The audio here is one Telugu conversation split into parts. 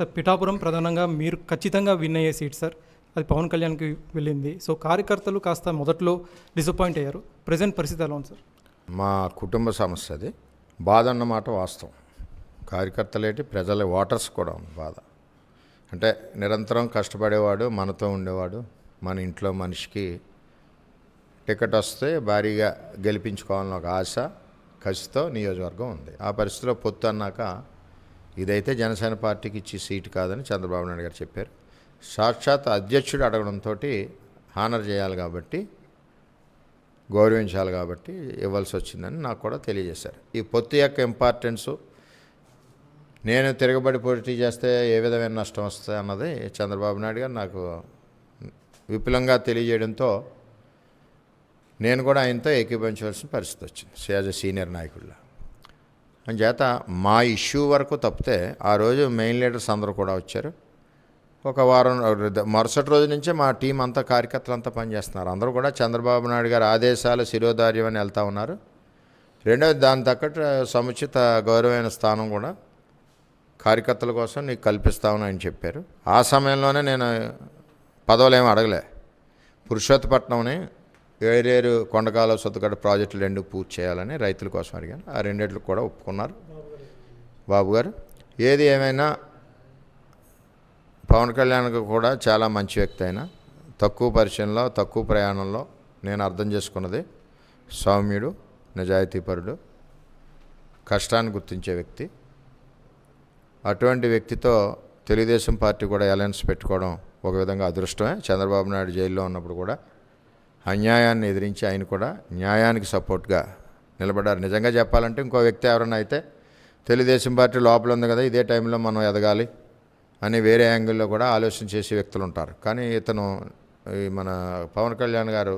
సార్ పిఠాపురం ప్రధానంగా మీరు ఖచ్చితంగా విన్ అయ్యే సీట్ సార్. అది పవన్ కళ్యాణ్కి వెళ్ళింది. సో కార్యకర్తలు కాస్త మొదట్లో డిసప్పాయింట్ అయ్యారు. ప్రజెంట్ పరిస్థితి ఎలా ఉంది సార్? మా కుటుంబ సమస్య అది. బాధ అన్నమాట వాస్తవం. కార్యకర్తలేటి ప్రజల ఓటర్స్ కూడా ఉంది బాధ. అంటే నిరంతరం కష్టపడేవాడు మనతో ఉండేవాడు మన ఇంట్లో మనిషికి టికెట్ వస్తే భారీగా గెలిపించుకోవాలని ఒక ఆశ కసితో నియోజకవర్గం ఉంది. ఆ పరిస్థితిలో పొత్తు అన్నాక ఇదైతే జనసేన పార్టీకి ఇచ్చి సీటు కాదని చంద్రబాబు నాయుడు గారు చెప్పారు. సాక్షాత్ అధ్యక్షుడు అడగడంతో హానర్ చేయాలి కాబట్టి గౌరవించాలి కాబట్టి ఇవ్వాల్సి వచ్చిందని నాకు కూడా తెలియజేశారు. ఈ పొత్తు యొక్క ఇంపార్టెన్సు నేను తిరగబడి పోటీ చేస్తే ఏ విధమైన నష్టం వస్తుంది అన్నది చంద్రబాబు నాయుడు గారు నాకు విపులంగా తెలియజేయడంతో నేను కూడా ఆయనతో ఏకీభవించవలసిన పరిస్థితి వచ్చింది. యాజ్ సీనియర్ నాయకుడిలా. చేత మా ఇష్యూ వరకు తప్పితే ఆ రోజు మెయిన్ లీడర్స్ అందరూ కూడా వచ్చారు. ఒక వారం మరుసటి రోజు నుంచే మా టీం అంతా కార్యకర్తలు అంతా పనిచేస్తున్నారు. అందరూ కూడా చంద్రబాబు నాయుడు గారి ఆదేశాలు శిరోధార్యం అని వెళ్తూ ఉన్నారు. రెండవది దాని తగ్గట్టు సముచిత గౌరవమైన స్థానం కూడా కార్యకర్తల కోసం నీకు కల్పిస్తామని ఆయన చెప్పారు. ఆ సమయంలోనే నేను పదవులు ఏమి అడగలే. పురుషోత్తపట్నంని ఏరేరు కొండకాల సొత్తుగడ్డ ప్రాజెక్టులు రెండు పూర్తి చేయాలని రైతుల కోసం అడిగాను. ఆ రెండిట్లు కూడా ఒప్పుకున్నారు. బాబు గారు ఏది ఏమైనా పవన్ కళ్యాణ్కి కూడా చాలా మంచి వ్యక్తి అయినా తక్కువ పరిచయంలో తక్కువ ప్రయాణంలో నేను అర్థం చేసుకున్నది సౌమ్యుడు నిజాయితీపరుడు కష్టాన్ని గుర్తించే వ్యక్తి. అటువంటి వ్యక్తితో తెలుగుదేశం పార్టీ కూడా అలయన్స్ పెట్టుకోవడం ఒక విధంగా అదృష్టమే. చంద్రబాబు నాయుడు జైల్లో ఉన్నప్పుడు కూడా అన్యాయాన్ని ఎదిరించి ఆయన కూడా న్యాయానికి సపోర్ట్గా నిలబడ్డారు. నిజంగా చెప్పాలంటే ఇంకో వ్యక్తి ఎవరైనా అయితే తెలుగుదేశం పార్టీ లోపల ఉంది కదా ఇదే టైంలో మనం ఎదగాలి అని వేరే యాంగిల్లో కూడా ఆలోచన చేసే వ్యక్తులు ఉంటారు. కానీ ఇతను ఈ మన పవన్ కళ్యాణ్ గారు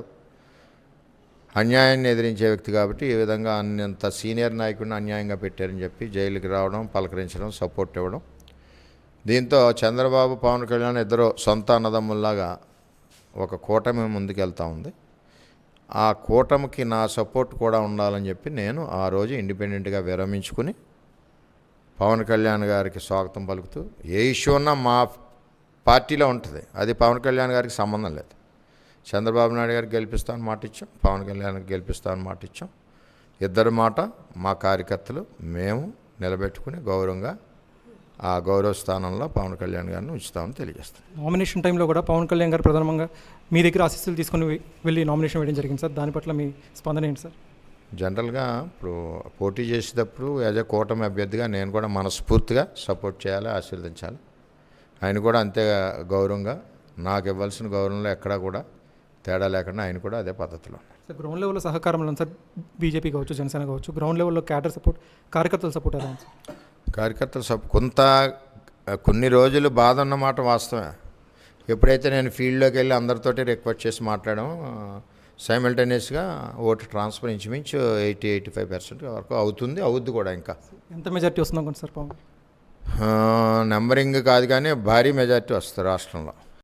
అన్యాయాన్ని ఎదిరించే వ్యక్తి కాబట్టి ఈ విధంగా అన్నంత సీనియర్ నాయకుడిని అన్యాయంగా పెట్టారని చెప్పి జైలుకి రావడం పలకరించడం సపోర్ట్ ఇవ్వడం. దీంతో చంద్రబాబు పవన్ కళ్యాణ్ ఇద్దరు సొంత అన్నదమ్ముల్లాగా ఒక కూటమి ముందుకెళ్తా ఉంది. ఆ కూటమికి నా సపోర్ట్ కూడా ఉండాలని చెప్పి నేను ఆ రోజు ఇండిపెండెంట్గా విరమించుకుని పవన్ కళ్యాణ్ గారికి స్వాగతం పలుకుతూ ఏ ఇష్యూ ఉన్నా మా పార్టీలో ఉంటుంది. అది పవన్ కళ్యాణ్ గారికి సంబంధం లేదు. చంద్రబాబు నాయుడు గారికి గెలిపిస్తామని మాట ఇచ్చాం. పవన్ కళ్యాణ్కి గెలిపిస్తామని మాట ఇచ్చాం. ఇద్దరి మాట మా కార్యకర్తలు మేము నిలబెట్టుకుని గౌరవంగా ఆ గౌరవ స్థానంలో పవన్ కళ్యాణ్ గారిని ఉంచుతామని తెలియజేస్తాం నామినేషన్ టైంలో కూడా పవన్ కళ్యాణ్ గారు ప్రధానంగా మీ దగ్గర ఆశీస్సులు తీసుకుని వెళ్ళి నామినేషన్ వేయడం జరిగింది సార్. దాని పట్ల మీ స్పందన ఏంటి సార్? జనరల్గా ఇప్పుడు పోటీ చేసేటప్పుడు యాజ్ ఎ కూటమి అభ్యర్థిగా నేను కూడా మనస్ఫూర్తిగా సపోర్ట్ చేయాలి ఆశీర్వదించాలి. ఆయన కూడా అంతే గౌరవంగా నాకు ఇవ్వాల్సిన గౌరవంలో ఎక్కడా కూడా తేడా లేకుండా ఆయన కూడా అదే పద్ధతిలో ఉన్నారు. సార్ గ్రౌండ్ లెవెల్లో సహకారం ఎలా ఉంది సార్. బీజేపీ కావచ్చు జనసేన కావచ్చు గ్రౌండ్ లెవెల్లో క్యాడర్ సపోర్ట్ కార్యకర్తల సపోర్ట్ ఎలా ఉంది సార్? కార్యకర్తలు సబ్ కొంత కొన్ని రోజులు బాధ ఉన్నమాట వాస్తవమే. ఎప్పుడైతే నేను ఫీల్డ్లోకి వెళ్ళి అందరితోటి రిక్వెస్ట్ చేసి మాట్లాడడం సైమల్టేనియస్గా ఓటు ట్రాన్స్ఫర్ ఇంచుమించు ఎయిటీ ఎయిటీ ఫైవ్ పర్సెంట్ వరకు అవుతుంది అవుద్ది కూడా ఇంకా. ఎంత మెజార్టీ వస్తుంది అనుకోండి సార్ నెంబరింగ్ కాదు కానీ భారీ మెజార్టీ వస్తుంది రాష్ట్రంలో.